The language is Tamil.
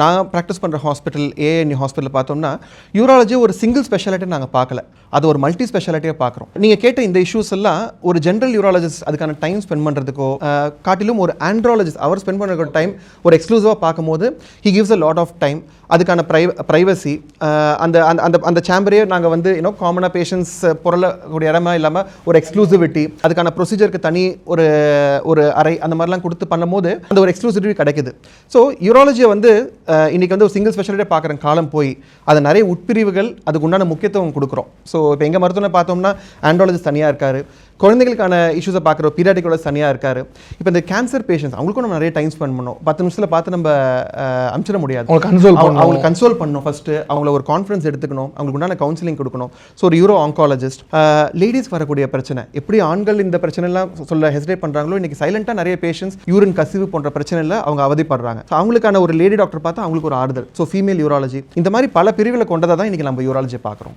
நான் ப்ராக்டிஸ் பண்ணுற hospital A N E hospital பார்த்தோம்னா யூராலஜி ஒரு சிங்கிள் ஸ்பெஷாலிட்டி நாங்கள் பார்க்கல. அது ஒரு மல்டி ஸ்பெஷாலிட்டியாக பார்க்குறோம். நீங்கள் கேட்ட இந்த இஷ்யூஸ் எல்லாம் ஒரு ஜென்ரல் யூராலஜிஸ்ட் அதுக்கான டைம் ஸ்பெண்ட் பண்ணுறதுக்கோ காட்டிலும் ஒரு ஆண்ட்ராலஜிஸ்ட் அவர் ஸ்பெண்ட் பண்ணுற டைம் ஒரு எக்ஸ்க்ளூசிவாக பார்க்கும்போது he gives a lot of time அதுக்கான ப்ரை ப்ரைவசி அந்த அந்த அந்த அந்த சேம்பரே நாங்கள் வந்து யூனோ காமனாக பேஷண்ட்ஸ் பொருளக்கூடிய இடமா இல்லாமல் ஒரு எக்ஸ்க்ளூசிவிட்டி அதுக்கான ப்ரொசீஜருக்கு தனி ஒரு ஒரு அறை அந்த மாதிரிலாம் கொடுத்து பண்ணும்போது அந்த ஒரு எக்ஸ்க்ளூசிவிட்டி கிடைக்குது. ஸோ யூராலஜியை வந்து அஹ், இன்னைக்கு வந்து ஒரு சிங்கிள் ஸ்பெஷாலிட்டியாக பார்க்குற காலம் போய் அது நிறைய உட்பிரிவுகள் அதுக்கு உண்டான முக்கியத்துவம் கொடுக்குறோம். ஸோ இப்போ எங்கள் மருத்துவனை பார்த்தோம்னா ஆண்ட்ராலஜிஸ்ட் தனியாக இருக்காரு. குழந்தைகளுக்கான இஷ்யூஸை பார்க்குற பீரியாடிக்காலஜிஸ்ட் தனியாக இருக்காரு. இப்போ இந்த கேன்சர் பேஷண்ட்ஸ் அவங்களுக்கும் நம்ம நிறைய டைம் ஸ்பெண்ட் பண்ணோம் பத்து நிமிஷத்தில் பார்த்து நம்ம அனுப்பிச்சிட முடியாது. அவங்க கன்சோல் அவங்க- அவங்களுக்கு கன்சோல் பண்ணணும் ஃபர்ஸ்ட்டு அவங்கள ஒரு கான்ஃபரன்ஸ் எடுத்துக்கணும். அவங்களுக்கு உண்டான கவுன்சிலிங் கொடுக்கணும். ஸோ ஒரு யூரோ ஆங்காலஜிஸ்ட் லேடிஸ் வரக்கூடிய பிரச்சனை. எப்படி ஆண்கள் இந்த பிரச்சனைலாம் சொல்ல ஹெசிடேட் பண்ணுறாங்களோ இன்னைக்கு சைலண்டாக நிறைய பேஷண்ட்ஸ் யூரின் கசிவு போன்ற பிரச்சனையில் அவங்க அவதிப்படுறாங்க. ஸோ அவங்களுக்கான ஒரு லேடி டாக்டர் பார்த்தா அவங்களுக்கு ஒரு ஆறுதல். ஸோ ஃபீமேல் யூராலஜி இந்த மாதிரி பல பிரிவில் கொண்டதாக தான் இன்னைக்கு நம்ம யூராலஜி பார்க்குறோம்.